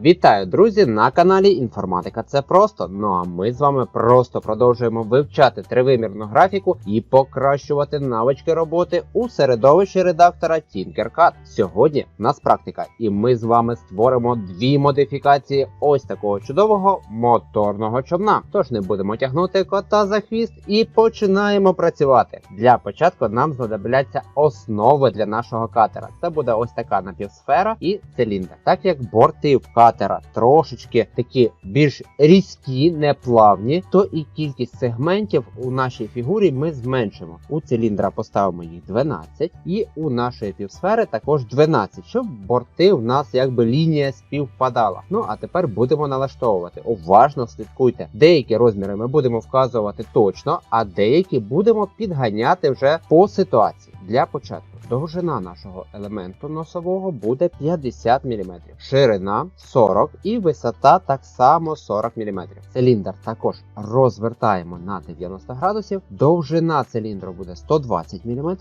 Вітаю, друзі, на каналі Інформатика Це просто. Ну а ми з вами просто продовжуємо вивчати тривимірну графіку і покращувати навички роботи у середовищі редактора Tinkercad. Сьогодні в нас практика, і ми з вами створимо дві модифікації ось такого чудового моторного човна. Тож не будемо тягнути кота за хвіст і починаємо працювати. Для початку нам знадобляться основи для нашого катера. Це буде ось така напівсфера і циліндр. Так як борти в катера трошечки такі більш різкі, неплавні, то і кількість сегментів у нашій фігурі ми зменшимо. У циліндра поставимо їх 12, і у нашої півсфери також 12, щоб борти в нас якби лінія співпадала. Ну а тепер будемо налаштовувати. Уважно слідкуйте. Деякі розміри ми будемо вказувати точно, а деякі будемо підганяти вже по ситуації. Для початку довжина нашого елементу носового буде 50 мм, ширина 40 і висота так само 40 мм. Циліндр також розвертаємо на 90 градусів. Довжина циліндру буде 120 мм,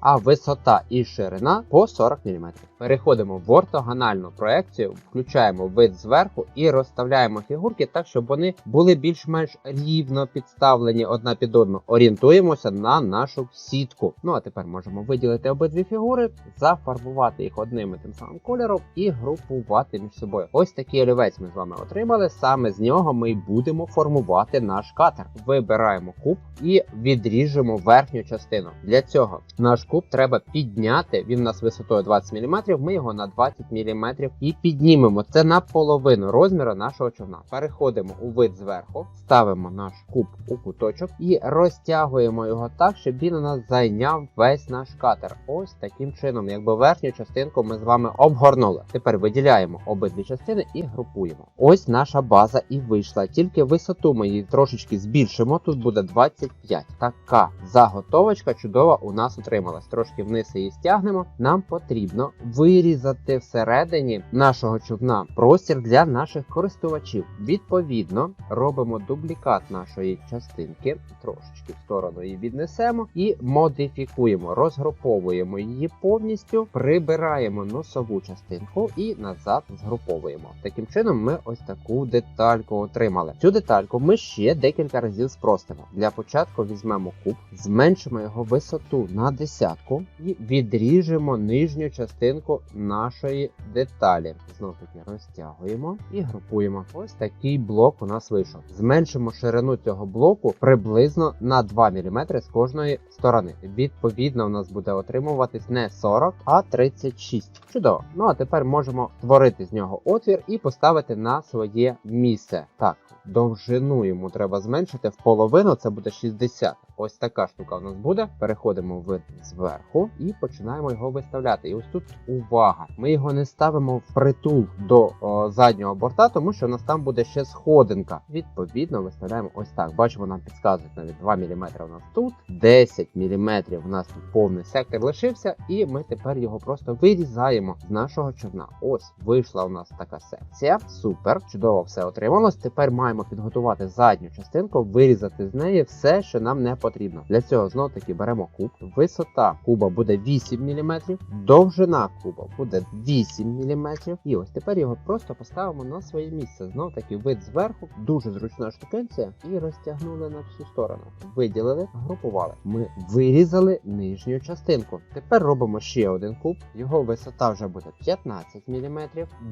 а висота і ширина по 40 мм. Переходимо в ортогональну проекцію, включаємо вид зверху і розставляємо фігурки так, щоб вони були більш-менш рівно підставлені одна під одну. Орієнтуємося на нашу сітку. Ну а тепер можемо виділити обидві фігури, зафарбувати їх одним і тим самим кольором і групувати між собою. Ось такий олівець ми з вами отримали. Саме з нього ми й будемо формувати наш катер. Вибираємо куб і відріжемо верхню частину. Для цього наш куб треба підняти. Він у нас висотою 20 мм. Ми його на 20 мм і піднімемо. Це на половину розміру нашого човна. Переходимо у вид зверху, ставимо наш куб у куточок і розтягуємо його так, щоб він у нас зайняв весь наш катер. Ось таким чином, якби верхню частинку ми з вами обгорнули. Тепер виділяємо обидві частини і групуємо. Ось наша база і вийшла. Тільки висоту ми її трошечки збільшимо. Тут буде 25. Така заготовочка чудова у нас отрималась. Трошки вниз її стягнемо. Нам потрібно вирізати всередині нашого човна простір для наших користувачів. Відповідно, робимо дублікат нашої частинки, трошечки в сторону її віднесемо і модифікуємо, розгруповуємо її повністю, прибираємо носову частинку і назад згруповуємо. Таким чином, ми ось таку детальку отримали. Цю детальку ми ще декілька разів спростимо. Для початку візьмемо куб, зменшимо його висоту на десятку і відріжемо нижню частинку нашої деталі. Знову таки розтягуємо і групуємо. Ось такий блок у нас вийшов. Зменшимо ширину цього блоку приблизно на 2 мм з кожної сторони. Відповідно, у нас буде отримуватись не 40, а 36. Чудово. Ну а тепер можемо створити з нього отвір і поставити на своє місце. Так, довжину йому треба зменшити в половину, це буде 60. Ось така штука у нас буде. Переходимо в зверху і починаємо його виставляти. І ось тут увага! Ми його не ставимо в притул до о, заднього борта, тому що у нас там буде ще сходинка. Відповідно, виставляємо ось так. Бачимо, нам підказують навіть 2 мм у нас тут, 10 мм у нас тут повний сектор лишився, і ми тепер його просто вирізаємо з нашого човна. Ось вийшла у нас така секція. Супер, чудово все отрималось. Тепер маємо підготувати задню частинку, вирізати з неї все, що нам не потрібно. Для цього знов таки беремо куб. Висота куба буде 8 мм, довжина куба буде 8 мм. І ось тепер його просто поставимо на своє місце. Знов таки вид зверху, дуже зручна штукенція, і розтягнули на всю сторону. Виділили, групували. Ми вирізали нижню частинку. Тепер робимо ще один куб. Його висота вже буде 15 мм,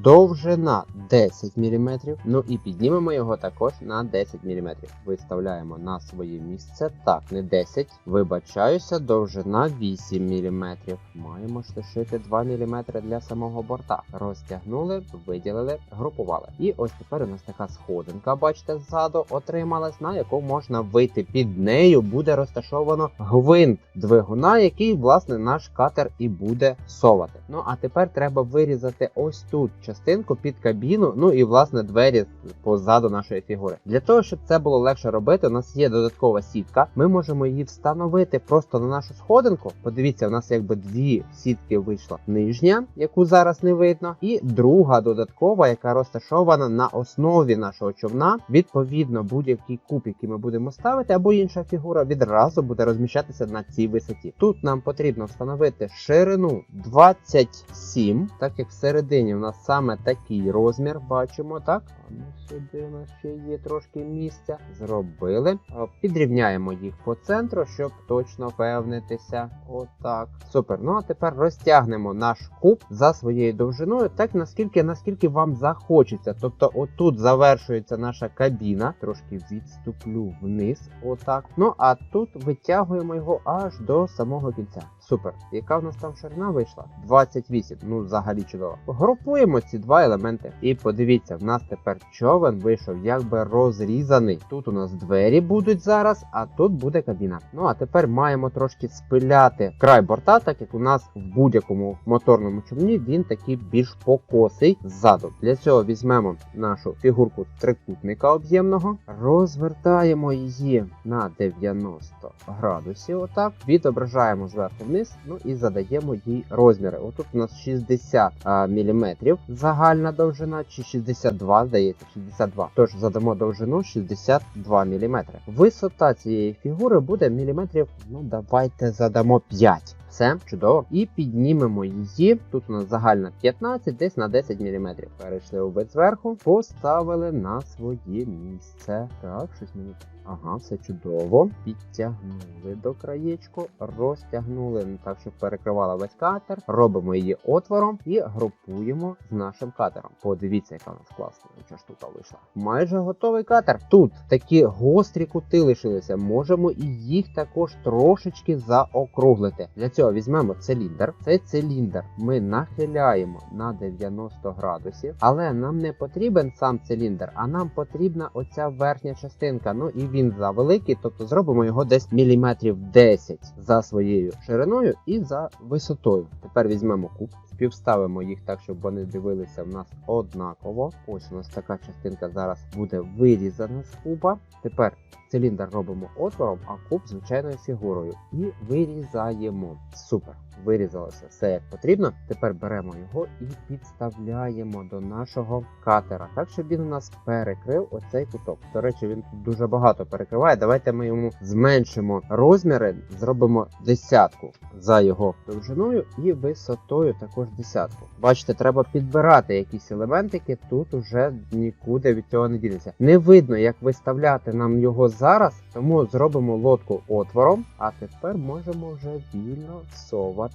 довжина 10 мм. Ну і піднімемо його також на 10 мм. Виставляємо на своє місце. Так, не 10. Вибачаюся, довжина 8 мм. Маємо лишити 2 мм для самого борта. Розтягнули, виділили, групували. І ось тепер у нас така сходинка, бачите, ззаду отрималась, на яку можна вийти. Під нею буде розташовано гвинт двигуна, який, власне, наш катер і буде совати. Ну а тепер треба вирізати ось тут частинку під кабіну, ну і власне двері позаду нашої фігури. Для того, щоб це було легше робити, у нас є додаткова сітка. Ми можемо її встановити просто на нашу сходинку. Подивіться, у нас якби дві сітки вийшла нижня, яку зараз не видно, і друга додаткова, яка розташована на основі нашого човна. Відповідно, будь-який куб, який ми будемо ставити, або інша фігура відразу буде розміщатися на цій висоті. Тут нам потрібно встановити ширину 27, так як всередині у нас саме такий розмір, бачимо, так? Ну сюди у нас ще є трошки місця. Зробили. Підрівняємо їх по центру, щоб точно впевнитися. Отак. Супер. Ну а тепер розтягнемо наш куб за своєю довжиною, так наскільки наскільки вам захочеться. Тобто, отут завершується наша кабіна. Трошки відступлю вниз. Отак. Ну а тут витягуємо його аж до самого кінця. Супер. Яка в нас там ширина вийшла? 28. Ну, взагалі чудово. Групуємо ці два елементи. І подивіться, в нас тепер човен вийшов якби розрізаний. Тут у нас двері будуть зараз, а тут буде кабіна. Ну а тепер маємо трошки спиляти край борта, так як у нас в будь-якому моторному човні він такий більш покосий ззаду. Для цього візьмемо нашу фігурку трикутника об'ємного, розвертаємо її на 90 градусів. Отак, відображаємо зверху вниз, ну і задаємо їй розміри. Отут у нас 60 мм загальна довжина, чи 62, здається, 62. Тож задамо довжину 62 мм. Висота цієї фігури буде міліметрів, ну давайте задамо 5. Все чудово. І піднімемо її. Тут у нас загальна 15, десь на 10 мм. Перейшли у зверху, поставили на своє місце. Так, щось мені. Ага, все чудово. Підтягнули до краєчку, розтягнули ну, так, щоб перекривала весь катер. Робимо її отвором і групуємо з нашим катером. Подивіться, яка у нас класна штука вийшла. Майже готовий катер. Тут такі гострі кути лишилися. Можемо і їх також трошечки заокруглити. Для цього візьмемо циліндр. Цей циліндр ми нахиляємо на 90 градусів, але нам не потрібен сам циліндр, а нам потрібна оця верхня частинка. Ну і він завеликий, тобто зробимо його десь міліметрів 10 за своєю шириною і за висотою. Тепер візьмемо куб, співставимо їх так, щоб вони дивилися в нас однаково. Ось у нас така частинка зараз буде вирізана з куба. Тепер циліндр робимо отвором, а куб звичайною фігурою. І вирізаємо. Супер. Вирізалося все як потрібно. Тепер беремо його і підставляємо до нашого катера, так щоб він у нас перекрив оцей куток. До речі, він тут дуже багато перекриває. Давайте ми йому зменшимо розміри, зробимо десятку за його довжиною і висотою також десятку. Бачите, треба підбирати якісь елементики. Тут уже нікуди від цього не дінеться. Не видно, як виставляти нам його зараз, тому зробимо лодку отвором. А тепер можемо вже вільно совати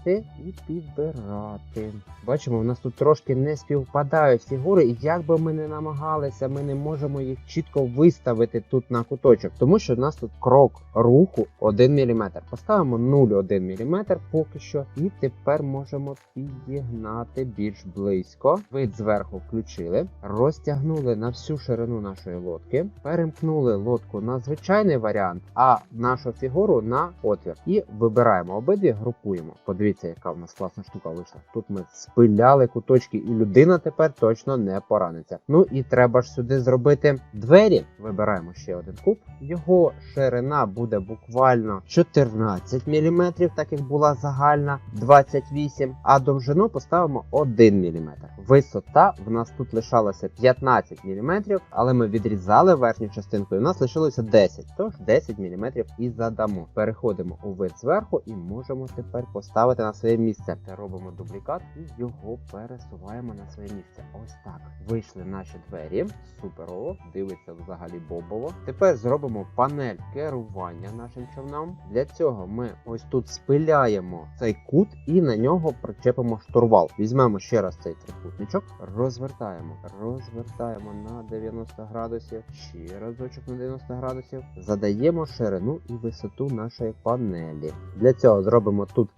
і підбирати. Бачимо, в нас тут трошки не співпадають фігури, і як би ми не намагалися, ми не можемо їх чітко виставити тут на куточок, тому що в нас тут крок руху 1 мм. Поставимо 0,1 мм поки що, і тепер можемо підігнати більш близько. Вид зверху включили, розтягнули на всю ширину нашої лодки, перемкнули лодку на звичайний варіант, а нашу фігуру на отвір. І вибираємо обидві, групуємо. Подивіться, яка в нас класна штука вийшла. Тут ми спиляли куточки, і людина тепер точно не пораниться. Ну і треба ж сюди зробити двері. Вибираємо ще один куб. Його ширина буде буквально 14 мм, так як була загальна 28, а довжину поставимо 1 мм. Висота в нас тут лишалася 15 мм, але ми відрізали верхню частинку, і в нас лишилося 10, тож 10 мм і задамо. Переходимо у вид зверху і можемо тепер поставити на своє місце. Робимо дублікат і його пересуваємо на своє місце. Ось так. Вийшли наші двері. Суперово, дивиться взагалі бобово. Тепер зробимо панель керування нашим човном. Для цього ми ось тут спиляємо цей кут і на нього причепимо штурвал. Візьмемо ще раз цей трикутничок, розвертаємо, розвертаємо на 90 градусів, ще разочок на 90 градусів, задаємо ширину і висоту нашої панелі. Для цього зробимо тут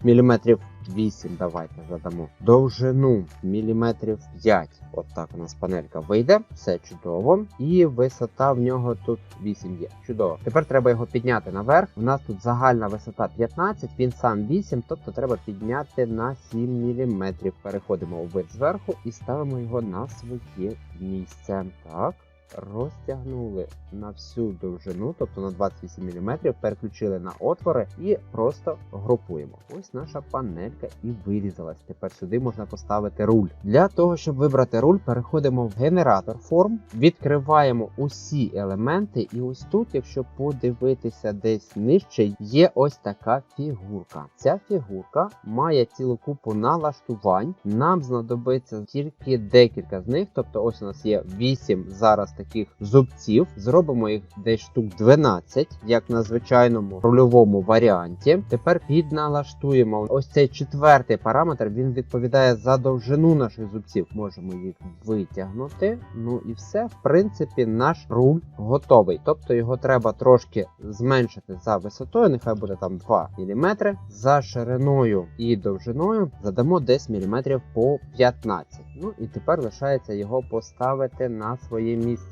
міліметрів 8, давайте задамо. Довжину міліметрів 5. От так у нас панелька вийде, все чудово. І висота в нього тут 8 є. Чудово. Тепер треба його підняти наверх. У нас тут загальна висота 15, він сам 8, тобто треба підняти на 7 мм. Переходимо у вид зверху і ставимо його на своє місце. Так. Розтягнули на всю довжину, тобто на 28 мм, переключили на отвори і просто групуємо. Ось наша панелька і вирізалась. Тепер сюди можна поставити руль. Для того, щоб вибрати руль, переходимо в генератор форм, відкриваємо усі елементи, і ось тут, якщо подивитися десь нижче, є ось така фігурка. Ця фігурка має цілу купу налаштувань. Нам знадобиться тільки декілька з них. Тобто, ось у нас є 8 зараз таких зубців. Зробимо їх десь штук 12, як на звичайному рульовому варіанті. Тепер підналаштуємо ось цей четвертий параметр. Він відповідає за довжину наших зубців. Можемо їх витягнути. Ну і все, в принципі, наш руль готовий. Тобто його треба трошки зменшити за висотою. Нехай буде там 2 мм. За шириною і довжиною задамо десь міліметрів по 15. Ну і тепер лишається його поставити на своє місце.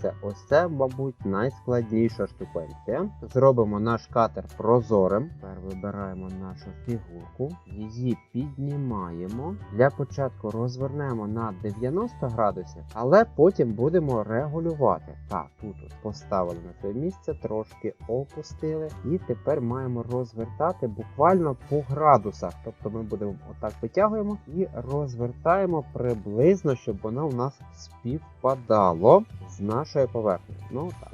Це, мабуть, найскладніша штукенція. Зробимо наш катер прозорим. Тепер вибираємо нашу фігурку, її піднімаємо. Для початку розвернемо на 90 градусів, але потім будемо регулювати. Так, тут от поставили на своє місце, трошки опустили, і тепер маємо розвертати буквально по градусах. Тобто ми будемо отак витягуємо і розвертаємо приблизно, щоб воно у нас співпадало з нашою поверхні. Ну так.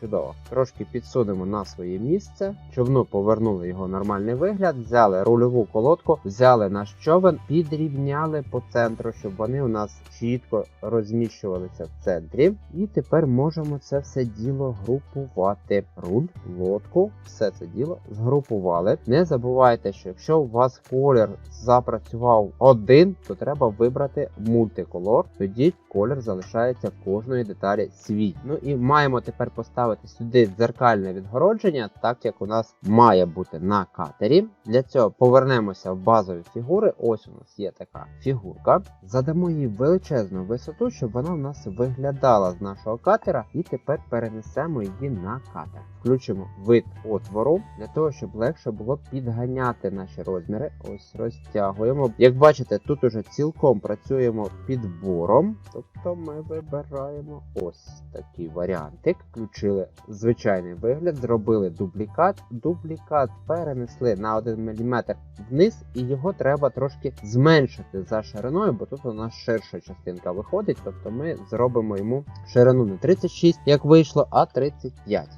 Чудово. Трошки підсунемо на своє місце. Човну повернули його нормальний вигляд, взяли рульову колодку, взяли наш човен, підрівняли по центру, щоб вони у нас чітко розміщувалися в центрі. І тепер можемо це все діло групувати. Руль, лодку, все це діло згрупували. Не забувайте, що якщо у вас колір запрацював один, то треба вибрати мультиколор. Тоді колір залишається кожної деталі свій. Ну і маємо тепер поставити сюди дзеркальне відгородження, так як у нас має бути на катері. Для цього повернемося в базові фігури. Ось у нас є така фігурка. Задамо їй величезну висоту, щоб вона у нас виглядала з нашого катера, і тепер перенесемо її на катер. Включимо вид отвору для того, щоб легше було підганяти наші розміри. Ось розтягуємо. Як бачите, тут уже цілком працюємо підбором. Тобто ми вибираємо ось такий варіантик. Включили звичайний вигляд, зробили дублікат. Дублікат перенесли на 1 мм вниз, і його треба трошки зменшити за шириною, бо тут у нас ширша частинка виходить. Тобто ми зробимо йому ширину не 36, як вийшло, а 35.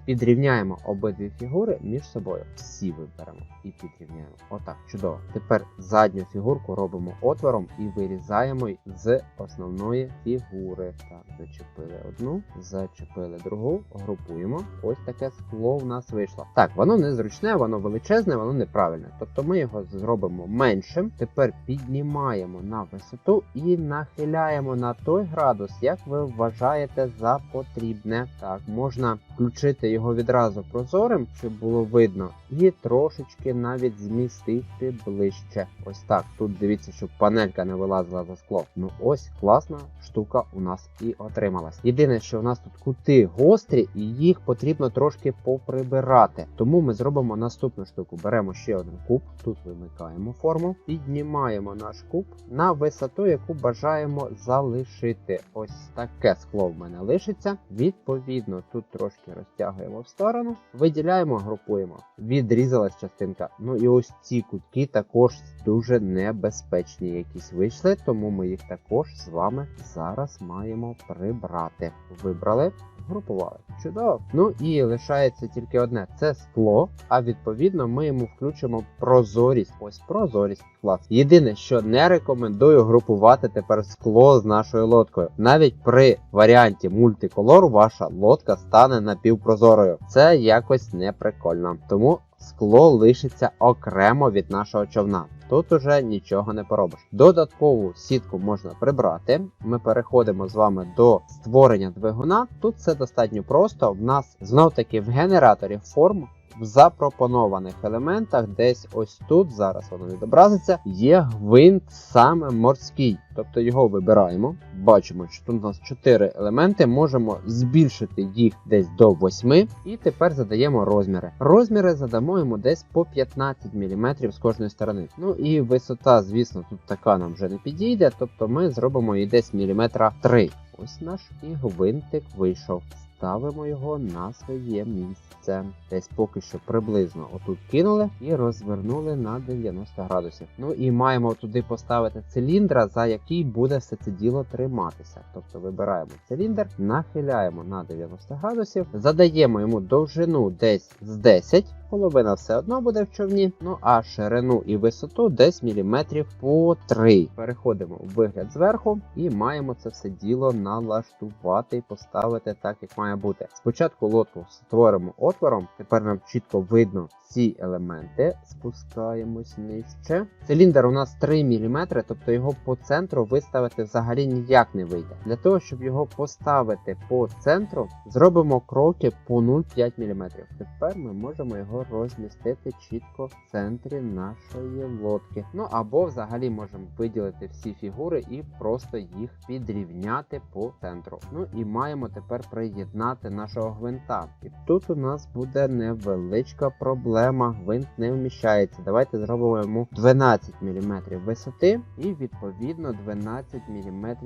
Підрівняємо обидві фігури між собою. Всі виберемо і підрівняємо. Отак, чудово. Тепер задню фігурку робимо отвором і вирізаємо з основної фігури. Так, зачепили одну, зачепили другу, групуємо. Ось таке скло в нас вийшло. Так, воно незручне, воно величезне, воно неправильне. Тобто ми його зробимо меншим. Тепер піднімаємо на висоту і нахиляємо на той градус, як ви вважаєте за потрібне. Так, можна включити його відразу прозорим, щоб було видно, і трошечки навіть змістити ближче. Ось так. Тут дивіться, щоб панелька не вилазила за скло. Ну ось класна штука у нас і отрималась. Єдине, що у нас тут кути гострі, і їх потрібно трошки поприбирати. Тому ми зробимо наступну штуку. Беремо ще один куб, тут вимикаємо форму, піднімаємо наш куб на висоту, яку бажаємо залишити. Ось таке скло в мене лишиться. Відповідно, тут трошки розтягуємо в сторону, виділяємо, групуємо. Відрізалась частинка. Ну і ось ці кутки також дуже небезпечні якісь вийшли, тому ми їх також з вами зараз маємо прибрати. Вибрали. Групували. Чудово. Ну і лишається тільки одне: це скло. А відповідно ми йому включимо прозорість. Ось прозорість. Клас. Єдине, що не рекомендую групувати тепер скло з нашою лодкою. Навіть при варіанті мультиколору ваша лодка стане напівпрозорою. Це якось не прикольно. Тому скло лишиться окремо від нашого човна. Тут уже нічого не поробиш. Додаткову сітку можна прибрати. Ми переходимо з вами до створення двигуна. Тут все достатньо просто. В нас знов таки в генераторі форм. В запропонованих елементах, десь ось тут, зараз воно відобразиться, є гвинт саме морський. Тобто його вибираємо. Бачимо, що тут у нас 4 елементи, можемо збільшити їх десь до 8. І тепер задаємо розміри. Розміри задамо йому десь по 15 мм з кожної сторони. Ну і висота, звісно, тут така нам вже не підійде, тобто ми зробимо її десь міліметра 3. Ось наш і гвинтик вийшов. Ставимо його на своє місце. Десь поки що приблизно отут кинули і розвернули на 90 градусів. Ну і маємо туди поставити циліндра, за який буде все це діло триматися. Тобто вибираємо циліндр, нахиляємо на 90 градусів, задаємо йому довжину десь з 10. Половина все одно буде в човні, ну а ширину і висоту десь міліметрів по 3. Переходимо в вигляд зверху і маємо це все діло налаштувати поставити так, як має бути. Спочатку лодку створимо отвором, тепер нам чітко видно ці елементи. Спускаємось нижче. Циліндр у нас 3 мм, тобто його по центру виставити взагалі ніяк не вийде. Для того, щоб його поставити по центру, зробимо кроки по 0,5 мм. Тепер ми можемо його розмістити чітко в центрі нашої лодки. Ну або взагалі можемо виділити всі фігури і просто їх підрівняти по центру. Ну і маємо тепер приєднати нашого гвинта. І тут у нас буде невеличка проблема. Гвинт не вміщається. Давайте зробимо йому 12 мм висоти і відповідно 12 мм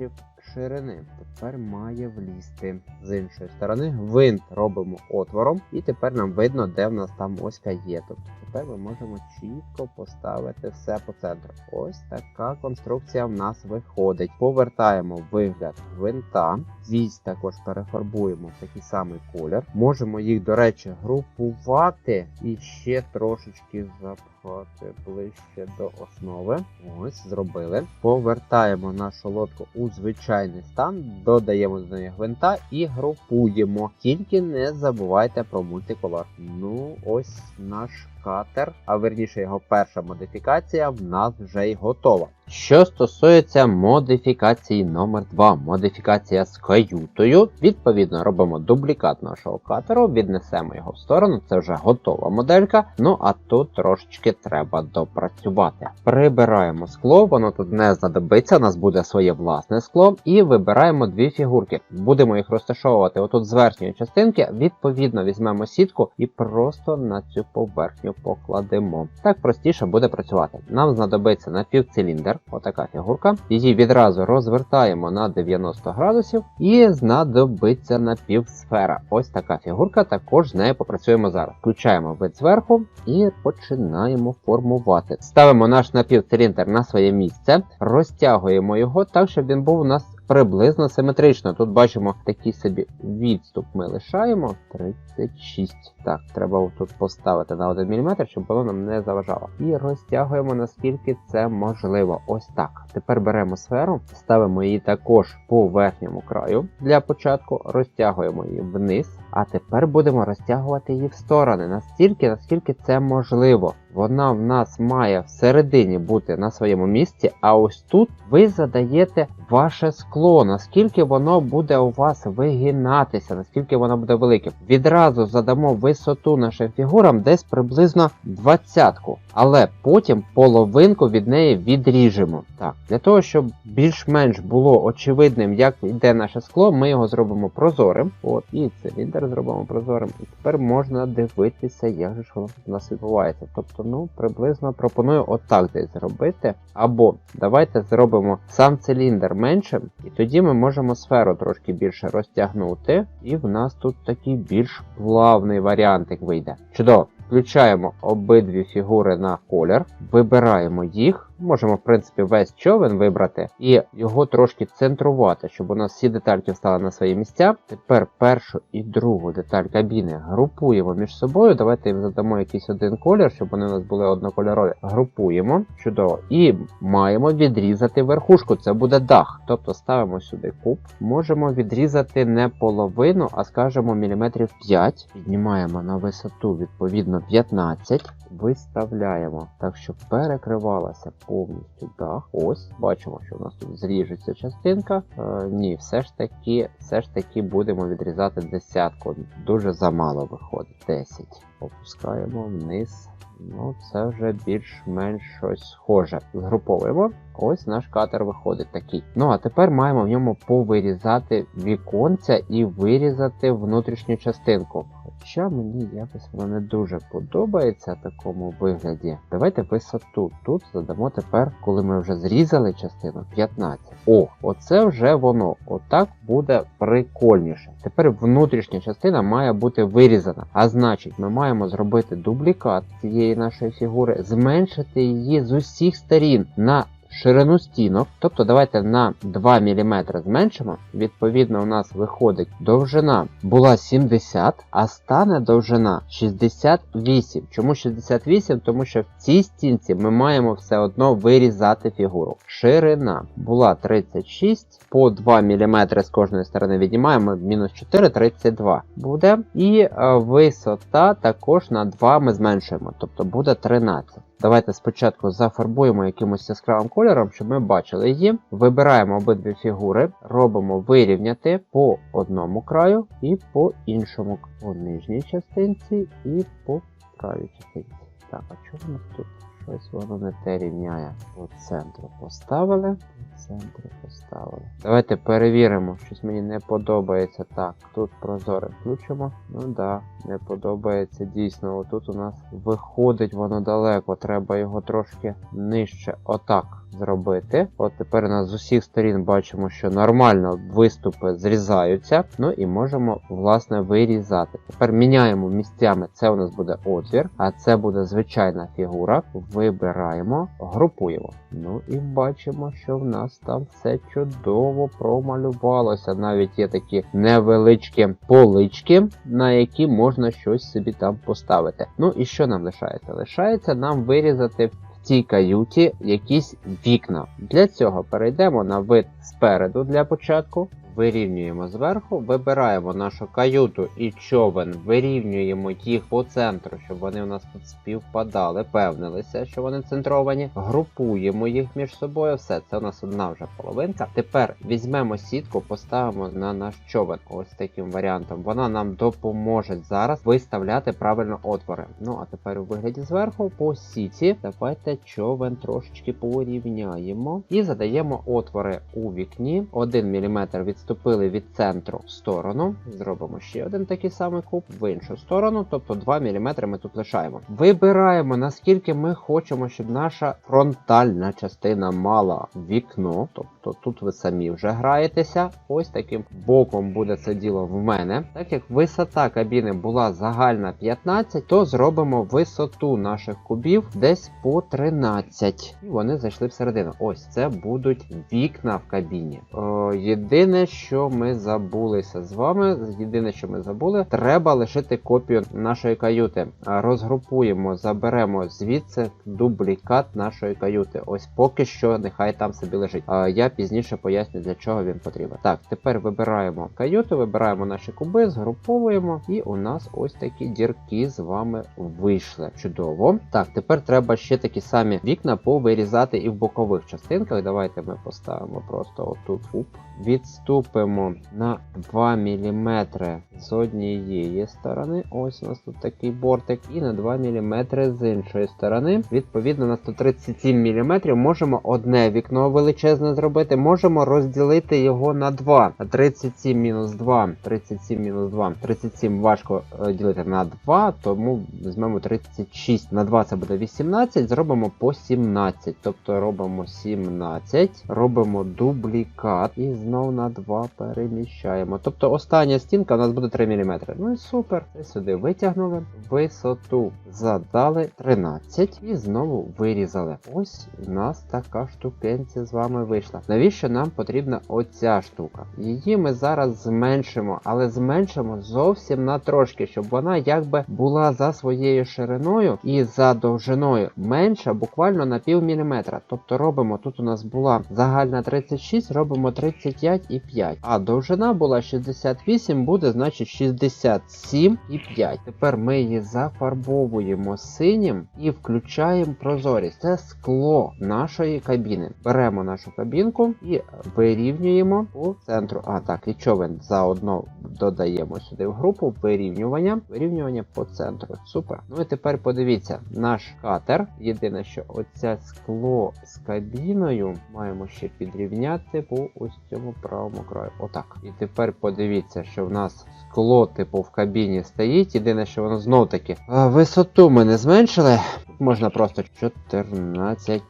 ширини. Тепер має влізти. З іншої сторони, гвинт робимо отвором, і тепер нам видно, де в нас там оська є. Тобто тепер ми можемо чітко поставити все по центру. Ось така конструкція в нас виходить. Повертаємо вигляд гвинта. Вісь також перефарбуємо в такий самий колір. Можемо їх, до речі, групувати і ще трошечки запхати ближче до основи. Ось, зробили. Повертаємо нашу лодку у звичайний стан, додаємо до неї гвинта і групуємо. Тільки не забувайте про мультиколор. Ну, ось наш катер, а верніше його перша модифікація в нас вже й готова. Що стосується модифікації номер 2 модифікація з каютою, відповідно робимо дублікат нашого катеру, віднесемо його в сторону, це вже готова моделька. Ну а тут трошечки треба допрацювати. Прибираємо скло, воно тут не знадобиться, у нас буде своє власне скло, і вибираємо дві фігурки. Будемо їх розташовувати отут з верхньої частинки. Відповідно, візьмемо сітку і просто на цю поверхню покладемо. Так простіше буде працювати. Нам знадобиться напівциліндр, отака фігурка. Її відразу розвертаємо на 90 градусів і знадобиться напівсфера. Ось така фігурка, також з нею попрацюємо зараз. Включаємо вид зверху і починаємо формувати. Ставимо наш напівциліндр на своє місце, розтягуємо його так, щоб він був у нас приблизно симетрично. Тут бачимо такий собі відступ. Ми лишаємо 36. Так, треба тут поставити на 1 мм, щоб воно нам не заважало. І розтягуємо наскільки це можливо. Ось так. Тепер беремо сферу, ставимо її також по верхньому краю для початку, розтягуємо її вниз. А тепер будемо розтягувати її в сторони настільки, наскільки це можливо. Вона в нас має всередині бути на своєму місці, а ось тут ви задаєте ваше скло, наскільки воно буде у вас вигинатися, наскільки воно буде великим. Відразу задамо висоту нашим фігурам десь приблизно двадцятку, але потім половинку від неї відріжемо. Так, Для того, щоб більш-менш було очевидним, як йде наше скло, ми його зробимо прозорим. От, І циліндр зробимо прозорим. І тепер можна дивитися, як же воно у нас відбувається. Тобто, ну, приблизно пропоную отак десь зробити. Або давайте зробимо сам циліндр меншим, і тоді ми можемо сферу трошки більше розтягнути. І в нас тут такий більш плавний варіантик вийде. Чудово! Включаємо обидві фігури на колір, вибираємо їх. Можемо, в принципі, весь човен вибрати і його трошки центрувати, щоб у нас всі детальки встали на свої місця. Тепер першу і другу деталь кабіни групуємо між собою. Давайте їм задамо якийсь один колір, щоб вони у нас були однокольорові. Групуємо чудово. І маємо відрізати верхушку. Це буде дах. Тобто ставимо сюди куб. Можемо відрізати не половину, а скажімо, міліметрів 5. Піднімаємо на висоту відповідно 15. Виставляємо так, щоб перекривалася повністю дах. Ось, бачимо, що у нас тут зріжеться частинка. Е, ні, все ж таки, все ж таки будемо відрізати десятку. Дуже замало виходить. 10. Опускаємо вниз. Ну, це вже більш-менш щось схоже. Згруповуємо. Ось наш катер виходить такий. Ну а тепер маємо в ньому повирізати віконця і вирізати внутрішню частинку. Хоча мені якось воно не дуже подобається в такому вигляді. Давайте висоту тут задамо тепер, коли ми вже зрізали частину 15. О, оце вже воно. Отак буде прикольніше. Тепер внутрішня частина має бути вирізана. А значить, ми маємо зробити дублікат цієї нашої фігури, зменшити її з усіх сторін на ширину стінок. Тобто давайте на 2 мм зменшимо. Відповідно, у нас виходить довжина була 70, а стане довжина 68. Чому 68? Тому що в цій стінці ми маємо все одно вирізати фігуру. Ширина була 36, по 2 мм з кожної сторони віднімаємо, мінус 4, 32 буде. І е, висота також на 2 ми зменшуємо, тобто буде 13. Давайте спочатку зафарбуємо якимось яскравим кольором, щоб ми бачили її. Вибираємо обидві фігури, робимо вирівняти по одному краю і по іншому, по нижній частинці і по правій частинці. Так, а чого у нас тут? Щось воно не те рівняє. По центру поставили. По центру поставили. Давайте перевіримо, щось мені не подобається. Так, тут прозоре включимо. Ну да, не подобається дійсно. Отут у нас виходить воно далеко. Треба його трошки нижче. Отак зробити. От тепер у нас з усіх сторін бачимо, що нормально виступи зрізаються. Ну і можемо, власне, вирізати. Тепер міняємо місцями. Це у нас буде отвір, а це буде звичайна фігура. Вибираємо, групуємо. Ну і бачимо, що в нас там все чудово промалювалося. Навіть є такі невеличкі полички, на які можна щось собі там поставити. Ну і що нам лишається? Лишається нам вирізати в цій каюті якісь вікна. Для цього перейдемо на вид спереду для початку. Вирівнюємо зверху, вибираємо нашу каюту і човен, вирівнюємо їх по центру, щоб вони у нас тут співпадали, певнилися, що вони центровані. Групуємо їх між собою. Все, це у нас одна вже половинка. Тепер візьмемо сітку, поставимо на наш човен. Ось таким варіантом. Вона нам допоможе зараз виставляти правильно отвори. Ну а тепер у вигляді зверху по сіті. Давайте човен трошечки порівняємо і задаємо отвори у вікні. 1 мм відступили від центру в сторону. Зробимо ще один такий самий куб в іншу сторону, тобто 2 мм ми тут лишаємо. Вибираємо наскільки ми хочемо, щоб наша фронтальна частина мала вікно. Тобто тут ви самі вже граєтеся. Ось таким боком буде це діло в мене. Так як висота кабіни була загальна 15, то зробимо висоту наших кубів десь по 13. І вони зайшли всередину. Ось це будуть вікна в кабіні. О, єдине, що ми забулися з вами, єдине, що ми забули, треба лишити копію нашої каюти. Розгрупуємо, заберемо звідси дублікат нашої каюти. Ось поки що, нехай там собі лежить. Я пізніше поясню, для чого він потрібен. Так, тепер вибираємо каюту, вибираємо наші куби, згруповуємо, і у нас ось такі дірки з вами вийшли. Чудово. Так, тепер треба ще такі самі вікна повирізати і в бокових частинках. Давайте ми поставимо просто отут уп. Відступимо на 2 мм з однієї сторони. Ось у нас тут такий бортик, і на 2 мм з іншої сторони. Відповідно, на 137 мм можемо одне вікно величезне зробити, можемо розділити його на 2. 37 мінус 2, 37 мінус 2, 37 важко е, ділити на 2, тому візьмемо 36 на 2 це буде 18, зробимо по 17. Тобто робимо 17, робимо дублікат і знову на 2 переміщаємо. Тобто остання стінка у нас буде 3 мм. Ну і супер. Це сюди витягнули. Висоту задали 13 і знову вирізали. Ось у нас така штукенця з вами вийшла. Навіщо нам потрібна оця штука? Її ми зараз зменшимо, але зменшимо зовсім на трошки, щоб вона якби була за своєю шириною і за довжиною менша буквально на пів міліметра. Тобто робимо, тут у нас була загальна 36, робимо 35,5. А довжина була 68, буде значить 67,5. Тепер ми її зафарбовуємо синім і включаємо прозорість. Це скло нашої кабіни. Беремо нашу кабінку і вирівнюємо по центру. А так, і човен заодно додаємо сюди в групу вирівнювання. Вирівнювання по центру. Супер. Ну і тепер подивіться, наш катер. Єдине, що оце скло з кабіною маємо ще підрівняти по ось цьому правому краю. Отак. І тепер подивіться, що в нас скло, типу, в кабіні стоїть. Єдине, що воно знов таки. Висоту ми не зменшили. Можна просто 14,5.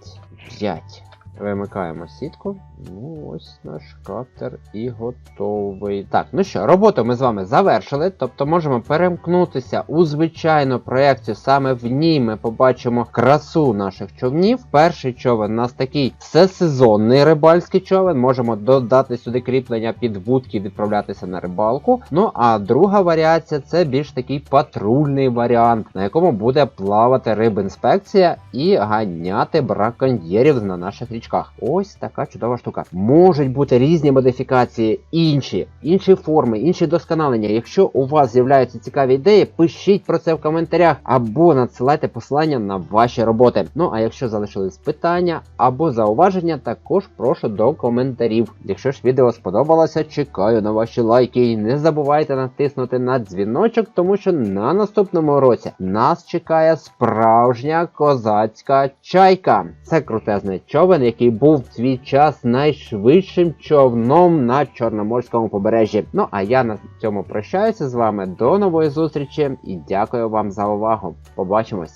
Вимикаємо сітку. Ну, ось наш катер і готовий. Так, ну що, роботу ми з вами завершили. Тобто можемо перемкнутися у звичайну проекцію. Саме в ній ми побачимо красу наших човнів. Перший човен у нас такий всесезонний рибальський човен. Можемо додати сюди кріплення під вудки відправлятися на рибалку. Ну а друга варіація це більш такий патрульний варіант, на якому буде плавати рибінспекція і ганяти браконьєрів на наших річках. Ось така чудова штука. Можуть бути різні модифікації, інші, інші форми, інші досконалення. Якщо у вас з'являються цікаві ідеї, пишіть про це в коментарях або надсилайте посилання на ваші роботи. Ну а якщо залишились питання або зауваження, також прошу до коментарів. Якщо ж відео сподобалося, чекаю на ваші лайки і не забувайте натиснути на дзвіночок, тому що на наступному році нас чекає справжня козацька чайка. Це крутезний човен, який був в свій час найшвидшим човном на Чорноморському побережжі. Ну а я на цьому прощаюся з вами. До нової зустрічі і дякую вам за увагу. Побачимось!